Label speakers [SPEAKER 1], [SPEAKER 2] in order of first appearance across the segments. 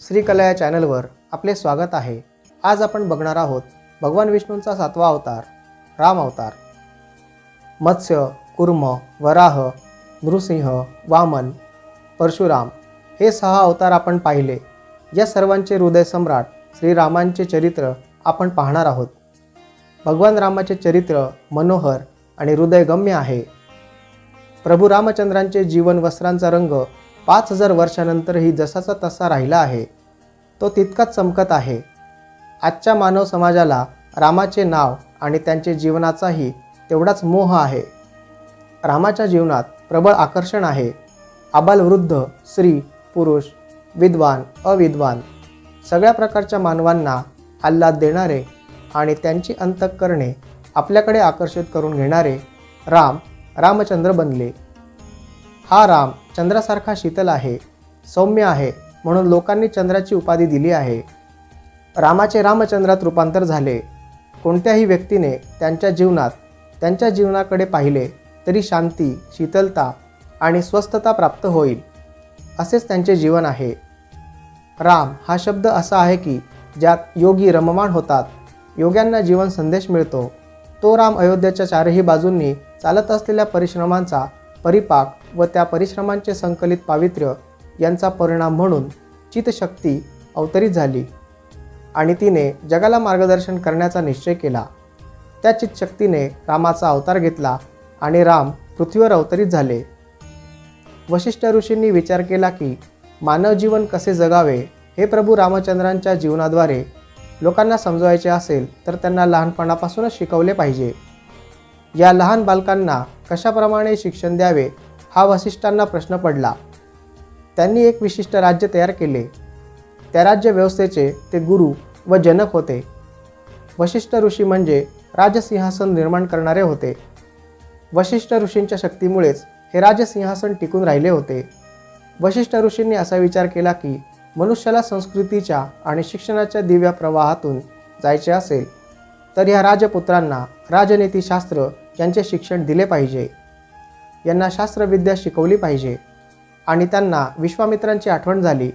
[SPEAKER 1] श्रीकला या चॅनलवर आपले स्वागत आहे. आज आपण बघणार आहोत भगवान विष्णूंचा सातवा अवतार राम अवतार. मत्स्य कुर्म वराह नृसिंह वामन परशुराम हे सहा अवतार आपण पाहिले. या सर्वांचे हृदय सम्राट श्रीरामांचे चरित्र आपण पाहणार आहोत. भगवान रामाचे चरित्र मनोहर आणि हृदयगम्य आहे. प्रभू रामचंद्रांचे जीवन वस्त्रांचा रंग पाच हजार वर्षानंतरही जसाचा तसा राहिला आहे तो तितकाच चमकत आहे. आजच्या मानव समाजाला रामाचे नाव आणि त्यांचे जीवनाचाही तेवढाच मोह आहे. रामाच्या जीवनात प्रबळ आकर्षण आहे. आबालवृद्ध स्त्री पुरुष विद्वान अविद्वान सगळ्या प्रकारच्या मानवांना आल्हाद देणारे आणि त्यांची अंतःकरणे आपल्याकडे आकर्षित करून घेणारे राम रामचंद्र बनले. हा राम चंद्रासारखा शीतल आहे सौम्य आहे म्हणून लोकांनी चंद्राची उपाधी दिली आहे. रामाचे रामचंद्रात रूपांतर झाले. कोणत्याही व्यक्तीने त्यांच्या जीवनात त्यांच्या जीवनाकडे पाहिले तरी शांती शीतलता आणि स्वस्थता प्राप्त होईल. असेच त्यांचे जीवन आहे. राम हा शब्द असा आहे की ज्यात योगी रममाण होतात योग्यांना जीवन संदेश मिळतो. तो राम अयोध्येच्या चारही बाजूंनी चालत असलेल्या परिश्रमांचा परिपाक व त्या परिश्रमांचे संकलित पावित्र्य यांचा परिणाम म्हणून चितशक्ती अवतरित झाली. आणि तिने जगाला मार्गदर्शन करण्याचा निश्चय केला. त्या चितशक्तीने रामाचा अवतार घेतला आणि राम पृथ्वीवर अवतरित झाले. वशिष्ठ ऋषींनी विचार केला की मानव जीवन कसे जगावे हे प्रभू रामचंद्रांच्या जीवनाद्वारे लोकांना समजवायचे असेल तर त्यांना लहानपणापासूनच शिकवले पाहिजे. या लहान बालकांना कशाप्रमाणे शिक्षण द्यावे हा वशिष्ठांना प्रश्न पडला. त्यांनी एक विशिष्ट राज्य तयार केले. त्या राज्य व्यवस्थेचे ते गुरु व जनक होते. वशिष्ठ ऋषी म्हणजे राजसिंहासन निर्माण करणारे होते. वशिष्ठ ऋषींच्या शक्तीमुळेच हे राजसिंहासन टिकून राहिले होते. वशिष्ठ ऋषींनी असा विचार केला की मनुष्याला संस्कृतीच्या आणि शिक्षणाच्या दिव्या प्रवाहातून जायचे असेल. तर ह्या राजपुत्रांना राजनीतीशास्त्र यांचे शिक्षण दिले पाहिजे. यांना शास्त्रविद्या शिकवली पाहिजे आणि त्यांना विश्वामित्रांची आठवण झाली.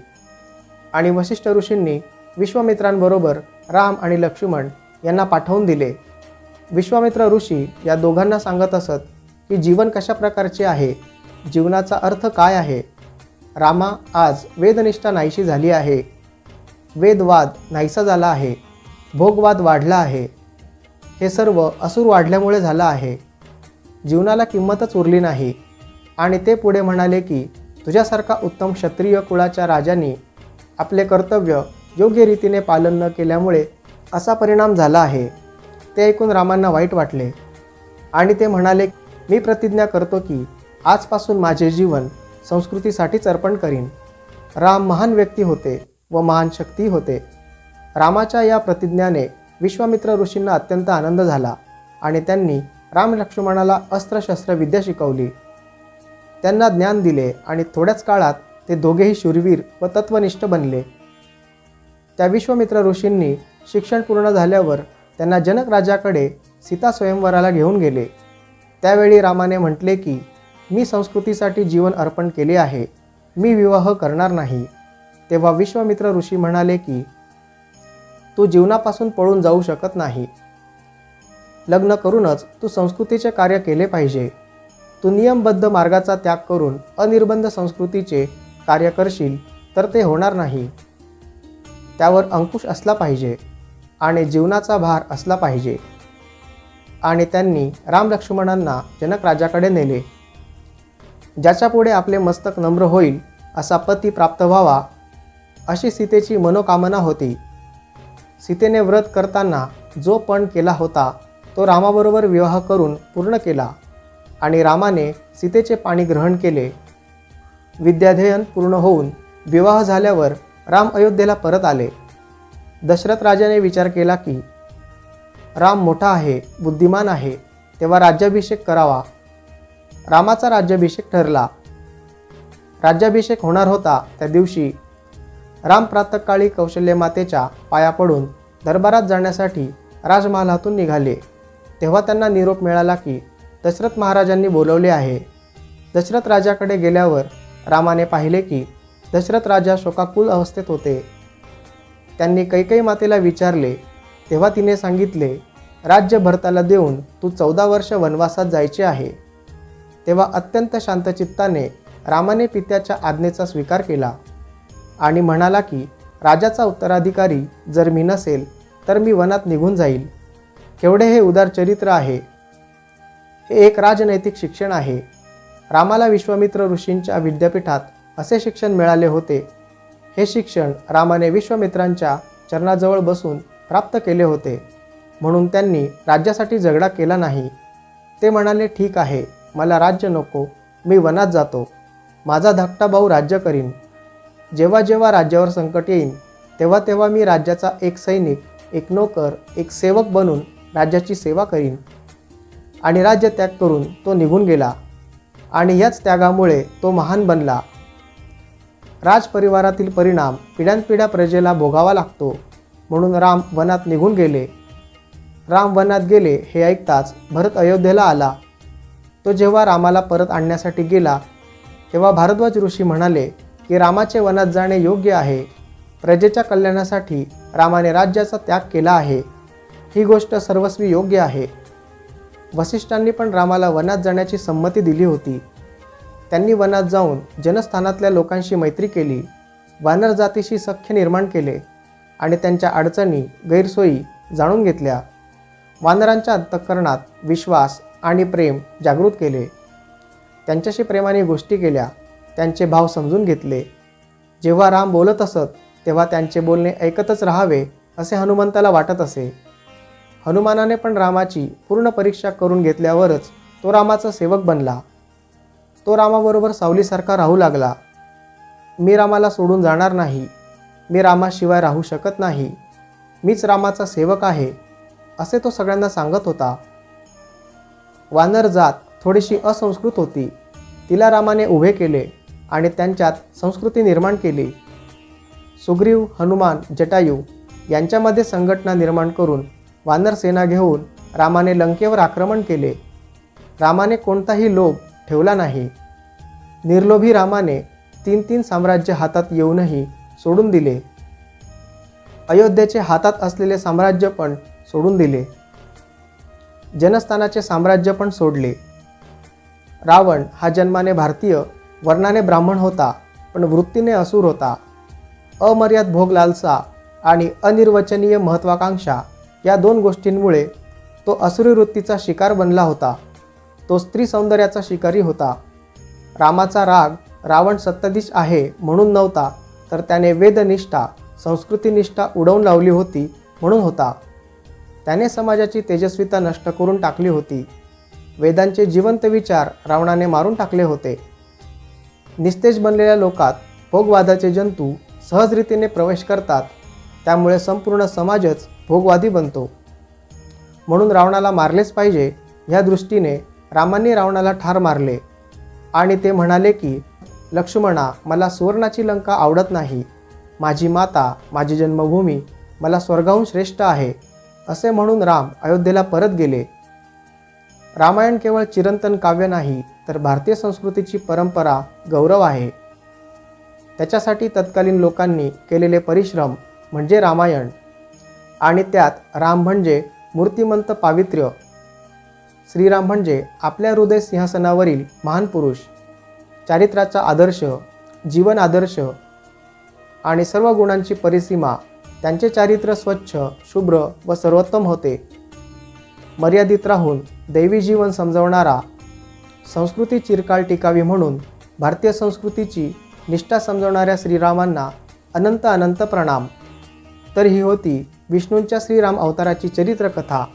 [SPEAKER 1] आणि वशिष्ठ ऋषींनी विश्वामित्रांबरोबर राम आणि लक्ष्मण यांना पाठवून दिले. विश्वामित्र ऋषी या दोघांना सांगत असत की जीवन कशा प्रकारचे आहे? जीवनाचा अर्थ काय आहे? रामा आज वेदनिष्ठा नाहीशी झाली आहे. वेदवाद नाहीसा झाला आहे. भोगवाद वाढला आहे. हे सर्व असूर वाढल्यामुळे झालं आहे. जीवनाला किंमतच उरली नाही. आणि ते पुढे म्हणाले की तुझ्यासारखा उत्तम क्षत्रिय कुळाच्या राजांनी आपले कर्तव्य योग्य रीतीने पालन न केल्यामुळे असा परिणाम झाला आहे. ते ऐकून रामांना वाईट वाटले. आणि ते म्हणाले मी प्रतिज्ञा करतो की आजपासून माझे जीवन संस्कृतीसाठीच अर्पण करीन. राम महान व्यक्ती होते व महान शक्ती होते. रामाच्या या प्रतिज्ञाने विश्वामित्र ऋषींना अत्यंत आनंद झाला आणि त्यांनी राम लक्ष्मणाला अस्त्रशस्त्र विद्या शिकवली. त्यांना ज्ञान दिले आणि थोड्याच काळात ते दोघेही शूरवीर व तत्वनिष्ठ बनले. त्या विश्वामित्र ऋषींनी शिक्षण पूर्ण झाल्यावर त्यांना जनक राजाकडे सीता स्वयंवराला घेऊन गेले. त्यावेळी रामाने म्हटले की मी संस्कृतीसाठी जीवन अर्पण केले आहे. मी विवाह करणार नाही. तेव्हा विश्वामित्र ऋषी म्हणाले की तू जीवनापासून पळून जाऊ शकत नाही. लग्न करूनच तू संस्कृतीचे कार्य केले पाहिजे. तू नियमबद्ध मार्गाचा त्याग करून अनिर्बंध संस्कृतीचे कार्य करशील तर ते होणार नाही. त्यावर अंकुश असला पाहिजे आणि जीवनाचा भार असला पाहिजे. आणि त्यांनी राम लक्ष्मणांना जनक राजाकडे नेले. ज्याच्यापुढे आपले मस्तक नम्र होईल असा पती प्राप्त व्हावा अशी सीतेची मनोकामना होती. सीतेने व्रत करताना जो पण केला होता तो रामाबरोबर विवाह करून पूर्ण केला आणि रामाने सीतेचे पाणी ग्रहण केले. विद्याध्ययन पूर्ण होऊन विवाह झाल्यावर राम अयोध्येला परत आले. दशरथ राजाने विचार केला की राम मोठा आहे बुद्धिमान आहे तेव्हा राज्याभिषेक करावा. रामाचा राज्याभिषेक ठरला. राज्याभिषेक होणार होता त्या दिवशी राम प्रातकाळी कौशल्य मातेच्या पाया पडून दरबारात जाण्यासाठी राजमहालातून निघाले. तेव्हा त्यांना निरोप मिळाला की दशरथ महाराजांनी बोलवले आहे. दशरथ राजाकडे गेल्यावर रामाने पाहिले की दशरथ राजा शोकाकुल अवस्थेत होते. त्यांनी कैकई मातेला विचारले तेव्हा तिने सांगितले राज्य भरताला देऊन तू चौदा वर्ष वनवासात जायचे आहे. तेव्हा अत्यंत शांतचित्ताने रामाने पित्याच्या आज्ञेचा स्वीकार केला. आणि म्हणाला की राजाचा उत्तराधिकारी जर मी नसेल तर मी वनात निघून जाईल. केवढे हे उदार चरित्र आहे. हे एक राजनैतिक शिक्षण आहे. रामाला विश्वामित्र ऋषींच्या विद्यापीठात असे शिक्षण मिळाले होते. हे शिक्षण रामाने विश्वामित्रांच्या चरणाजवळ बसून प्राप्त केले होते. म्हणून त्यांनी राज्यासाठी झगडा केला नाही. ते म्हणाले ठीक आहे मला राज्य नको मी वनात जातो. माझा धाकटा भाऊ राज्य करीन. जेव्हा जेव्हा राज्यावर संकट येईन तेव्हा तेव्हा मी राज्याचा एक सैनिक एक नोकर एक सेवक बनून राज्याची सेवा करीन आणि राज्य त्याग करून तो निघून गेला आणि याच त्यागामुळे तो महान बनला. राजपरिवारातील परिणाम पिढ्यानपिढ्या प्रजेला भोगावा लागतो म्हणून राम वनात निघून गेले. राम वनात गेले हे ऐकताच भरत अयोध्येला आला. तो जेव्हा रामाला परत आणण्यासाठी गेला तेव्हा भारद्वाज ऋषी म्हणाले की रामाचे वनात जाणे योग्य आहे. प्रजेच्या कल्याणासाठी रामाने राज्याचा त्याग केला आहे. ही गोष्ट सर्वस्वी योग्य आहे. वसिष्ठांनी पण रामाला वनात जाण्याची संमती दिली होती. त्यांनी वनात जाऊन जनस्थानातल्या लोकांशी मैत्री केली. वानर जातीशी सख्य निर्माण केले आणि त्यांच्या अडचणी गैरसोयी जाणून घेतल्या. वानरांच्या अंतःकरणात विश्वास आणि प्रेम जागृत केले. त्यांच्याशी प्रेमाने गोष्टी केल्या. त्यांचे भाव समजून घेतले. जेव्हा राम बोलत असत तेव्हा त्यांचे बोलणे ऐकतच राहावे असे हनुमंताला वाटत असे. हनुमानाने पण रामाची पूर्ण परीक्षा करून घेतल्यावरच तो रामाचा सेवक बनला. तो रामाबरोबर सावलीसारखा राहू लागला. मी रामाला सोडून जाणार नाही. मी रामाशिवाय राहू शकत नाही. मीच रामाचा सेवक आहे असे तो सगळ्यांना सांगत होता. वानर जात थोडीशी असंस्कृत होती. तिला रामाने उभे केले. आणि त्यांच्यात संस्कृती निर्माण केली. सुग्रीव हनुमान जटायू यांच्यामध्ये संघटना निर्माण करून वानर सेना घेऊन रामाने लंकेवर आक्रमण केले. रामाने कोणताही लोभ ठेवला नाही. निर्लोभी रामाने तीन तीन साम्राज्य हातात येऊनही सोडून दिले. अयोध्येचे हातात असलेले साम्राज्य पण सोडून दिले. जनस्थानाचे साम्राज्य पण सोडले. रावण हा जन्माने भारतीय वर्णाने ब्राह्मण होता पण वृत्तीने असुर होता. अमर्याद भोग लालसा आणि अनिर्वचनीय महत्त्वाकांक्षा या दोन गोष्टींमुळे तो असुरी वृत्तीचा शिकार बनला होता. तो स्त्री सौंदर्याचा शिकारी होता. रामाचा राग रावण सत्ताधीश आहे म्हणून नव्हता तर त्याने वेदनिष्ठा संस्कृतीनिष्ठा उडवून लावली होती म्हणून होता. त्याने समाजाची तेजस्विता नष्ट करून टाकली होती. वेदांचे जिवंत विचार रावणाने मारून टाकले होते. निस्तेज बनलेल्या लोकात भोगवादाचे जंतू सहजरीतीने प्रवेश करतात त्यामुळे संपूर्ण समाजच भोगवादी बनतो. म्हणून रावणाला मारलेच पाहिजे ह्या दृष्टीने रामांनी रावणाला ठार मारले. आणि ते म्हणाले की लक्ष्मणा मला सुवर्णाची लंका आवडत नाही. माझी माता माझी जन्मभूमी मला स्वर्गाहून श्रेष्ठ आहे. असे म्हणून राम अयोध्येला परत गेले. रामायण केवळ चिरंतन काव्य नाही तर भारतीय संस्कृतीची परंपरा गौरव आहे. त्याच्यासाठी तत्कालीन लोकांनी केलेले परिश्रम म्हणजे रामायण आणि त्यात राम म्हणजे मूर्तिमंत पावित्र्य. श्रीराम म्हणजे आपल्या हृदय सिंहासनावरील महान पुरुष चारित्र्याचा आदर्श जीवन आदर्श आणि सर्व गुणांची परिसीमा त्यांचे चारित्र्य स्वच्छ शुभ्र व सर्वोत्तम होते. मर्यादित राहून दैवी जीवन समजवणारा संस्कृती चिरकाळ टिकावी म्हणून भारतीय संस्कृतीची निष्ठा समजवणाऱ्या श्रीरामांना अनंत अनंत प्रणाम. तर ही होती विष्णूंच्या श्रीराम अवताराची चरित्रकथा.